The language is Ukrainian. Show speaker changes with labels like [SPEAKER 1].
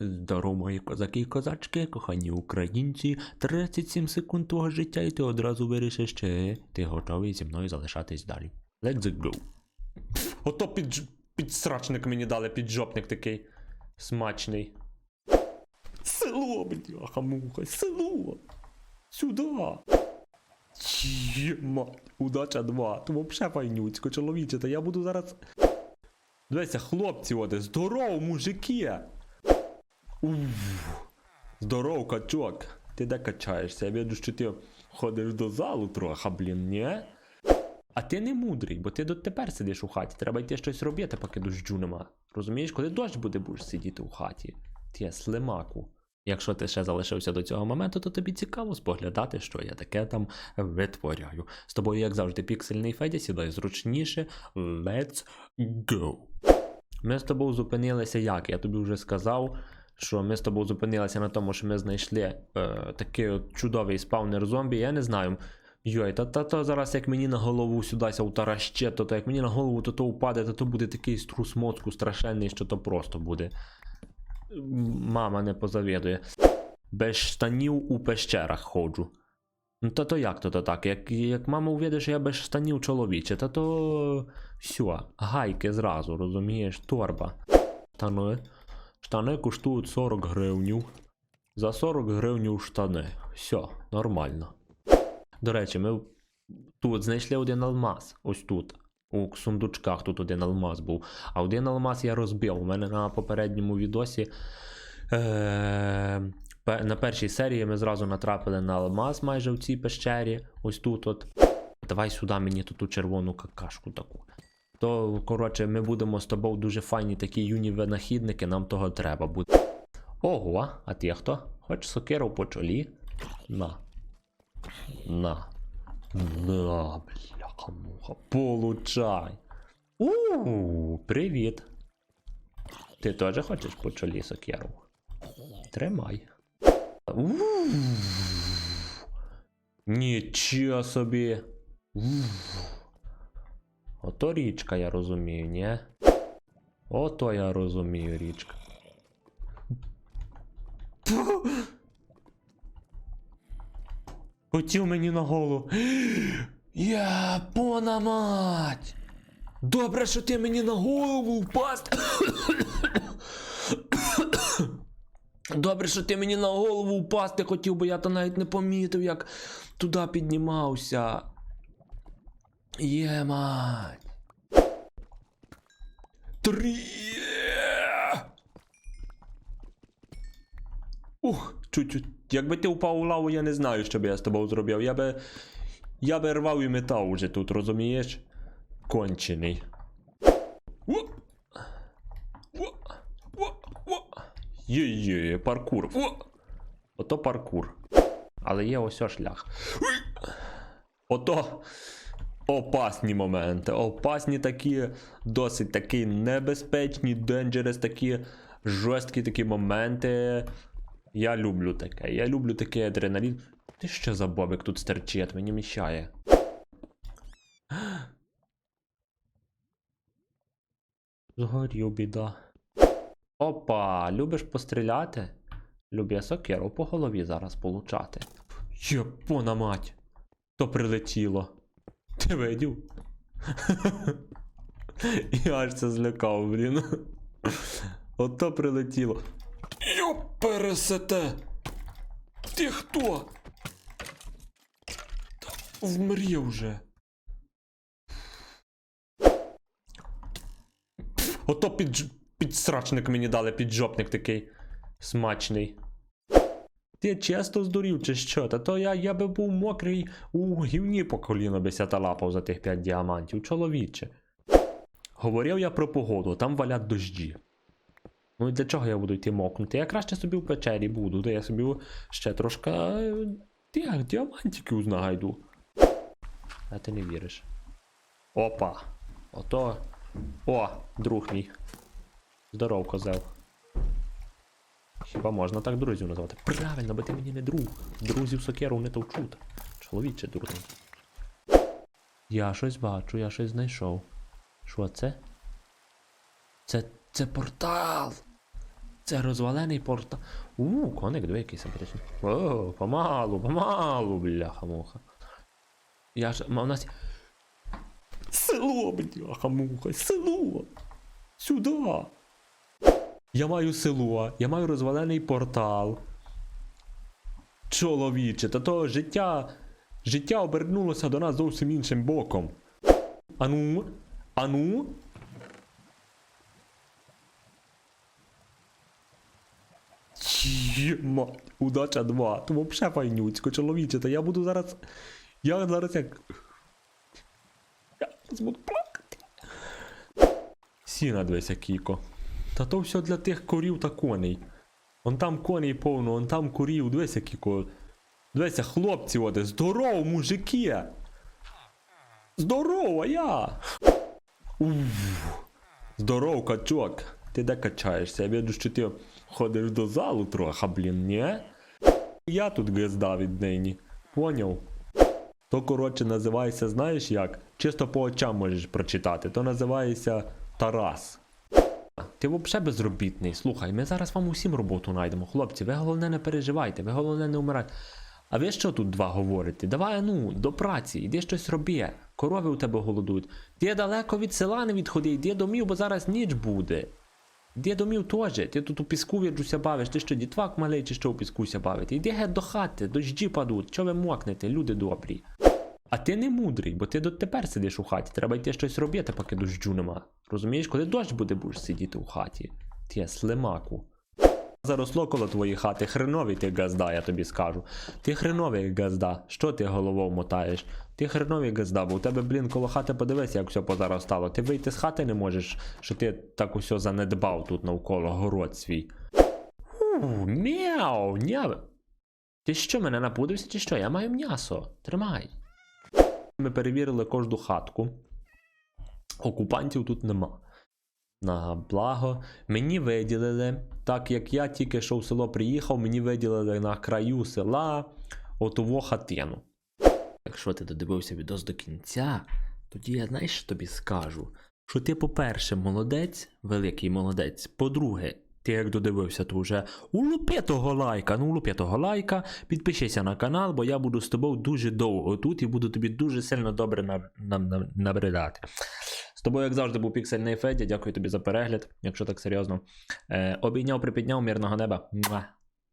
[SPEAKER 1] Здорово, мої козаки і козачки, кохані українці. 37 секунд твого життя, і ти одразу вирішиш, чи ти готовий зі мною залишатись далі. Let's go. Ото під, підсрачник мені дали, піджопник такий смачний. Село, бляха муха, село. Сюда. Єма, удача 2. То взагалі файнюцько, чоловіче, та я буду зараз. Дивися, хлопці, оде, здорово, мужики. Здоров, качок. Ти де качаєшся? Я бачу, що ти ходиш до залу трохи, блін, ні? А ти не мудрий, бо ти дотепер сидиш у хаті. Треба йти щось робити, поки дощу нема. Розумієш, коли дощ буде, будеш сидіти у хаті. Ти слимаку. Якщо ти ще залишився до цього моменту, то тобі цікаво споглядати, що я таке там витворяю. З тобою, як завжди, піксельний Федя, сідай зручніше. Let's go. Ми з тобою зупинилися як? Я тобі вже сказав, що ми з тобою зупинилися на тому, що ми знайшли е, такий от чудовий спаунер зомбі. Я не знаю. Йой, та, та то зараз як мені на голову сюдася утараще, то, то як мені на голову то, то упаде, то, то буде такий струс мозку страшенний, що то просто буде. Мама не позавідує. Без штанів у пещерах ходжу. Ну та то як то, то так? Як, як мама увіде, що я без штанів чоловіче, та то все, гайки зразу, розумієш, торба. Штани. Штани коштують 40 гривнів. За 40 гривнів штани. Все, нормально. До речі, ми тут знайшли один алмаз. Ось тут. У сундучках тут один алмаз був. А один алмаз я розбив. У мене на попередньому відосі. Е- на першій серії ми зразу натрапили на алмаз майже в цій пещері. Ось тут от. Давай сюди мені ту червону какашку таку. То, коротше, ми будемо з тобою дуже файні такі юні винахідники, нам того треба буде. Ого, а ти хто? Хоч сокиру по чолі? На. На. На, бляха муха. Получай. У, привіт. Ти теж хочеш по чолі сокиру? Тримай. У. Нічого собі. У. Ото річка, я розумію, ні? Ото я розумію, річка. Хотів мені на голову. Я пона мать! Добре, що ти мені на голову впасть. Добре, що ти мені на голову впасти хотів, бо я то навіть не помітив, як туди піднімався. Є мать. Три. Ух, чуть-чуть. Якби ти впав у лаву, я не знаю, що би я з тобою зробив. Я би. Я би рвав і метав уже тут, розумієш? Кончений. О! О! О! О! Є-є, паркур. О! Ото паркур. Але є ось шлях. Уй! Ото опасні моменти. Опасні такі, досить такі небезпечні, денджерес, такі жорсткі такі моменти. Я люблю таке. Я люблю такий адреналін. Ти що за бобик тут стерчить, мені мішає. Згорів біда. Опа, любиш постріляти? Любя сокеру по голові зараз получати. Єпона мать! То прилетіло. Ти видів? Я аж це злякав, блін. Ото прилетіло. Йо пересете! Ти хто? Та вмрі вже. Ото під, підсрачник мені дали, піджопник такий смачний. Ти чесно здурів, чи що? Та то я, я би був мокрий у гівні по коліно би ся та лапав за тих 5 діамантів, чоловіче. Говорив я про погоду, там валять дожді. Ну і для чого я буду йти мокнути? Я краще собі в печері буду, де я собі ще трошки е, діамантиків знайду. А ти не віриш. Опа. Ото. О, друг мій. Здоров, козел. Хіба можна так друзів назвати? Правильно, бо ти мені не друг. Друзів сокеру не товчуть. Чоловіче дурний. Я щось бачу, я щось знайшов. Що це? Це. це портал. Це розвалений порта. У, коник, диви, який симпатичний. О, помалу, помалу, бляха-муха. Я ж. У нас. Село, бляха-муха, село! Сюди! Я маю село, я маю розвалений портал. Чоловіче, та то життя. Життя обернулося до нас зовсім іншим боком. Ану, ану. Єма, удача 2. То взагалі файнюцько, чоловіче, та я буду зараз. Я зараз як. Я зараз буду плакати. Сіна дивися, Кіко. Та то все для тих корів та коней. Он там коней повно, он там курів, дивися, Кіко. Дивися, хлопці, оде, здорово, мужики! Здорово, я! Уф. Здорово, качок. Ти де качаєшся? Я бачу, що ти ходиш до залу трохи, блін, ні? Я тут гезда віднині. Поняв? То, коротше, називається, знаєш як? Чисто по очам можеш прочитати. То називається Тарас. Ти взагалі безробітний. Слухай, ми зараз вам усім роботу знайдемо. Хлопці, ви головне не переживайте, ви головне не вмирайте. А ви що тут два говорите? Давай ну, до праці, іди щось роби. Корови у тебе голодують. Ти далеко від села не відходи, йди домів, бо зараз ніч буде. Йди домів теж. Ти тут у піску віджуся бавиш, ти що, дітвак малий, чи що у піскуся бавити? Йди геть до хати, дощі падуть, що ви мокнете, люди добрі. А ти не мудрий, бо ти дотепер сидиш у хаті. Треба йти щось робити, поки дощу нема. Розумієш, коли дощ буде, будеш сидіти у хаті. Ти слимаку. Заросло коло твоєї хати, хреновий ти газда, я тобі скажу. Ти хреновий газда. Що ти головою мотаєш? Ти хреновий газда, бо у тебе, блін, коло хати подивись, як все позаростало. Ти вийти з хати не можеш, що ти так усе занедбав тут навколо город свій. У, мяу, няв. Ти що, мене напудився чи що? Я маю м'ясо. Тримай. Ми перевірили кожну хатку. Окупантів тут нема. На благо. Мені виділили, так як я тільки що в село приїхав, мені виділили на краю села отову хатину. Якщо ти додивився відос до кінця, тоді я знаєш, що тобі скажу. Що ти, по-перше, молодець, великий молодець. По-друге, ти як додивився, то вже улупи того лайка, ну улупи того лайка, підпишися на канал, бо я буду з тобою дуже довго тут і буду тобі дуже сильно добре наб- наб- наб- набридати. З тобою, як завжди, був Піксельний Федя. Дякую тобі за перегляд, якщо так серйозно. Е, обійняв, припідняв, мирного неба. Муа.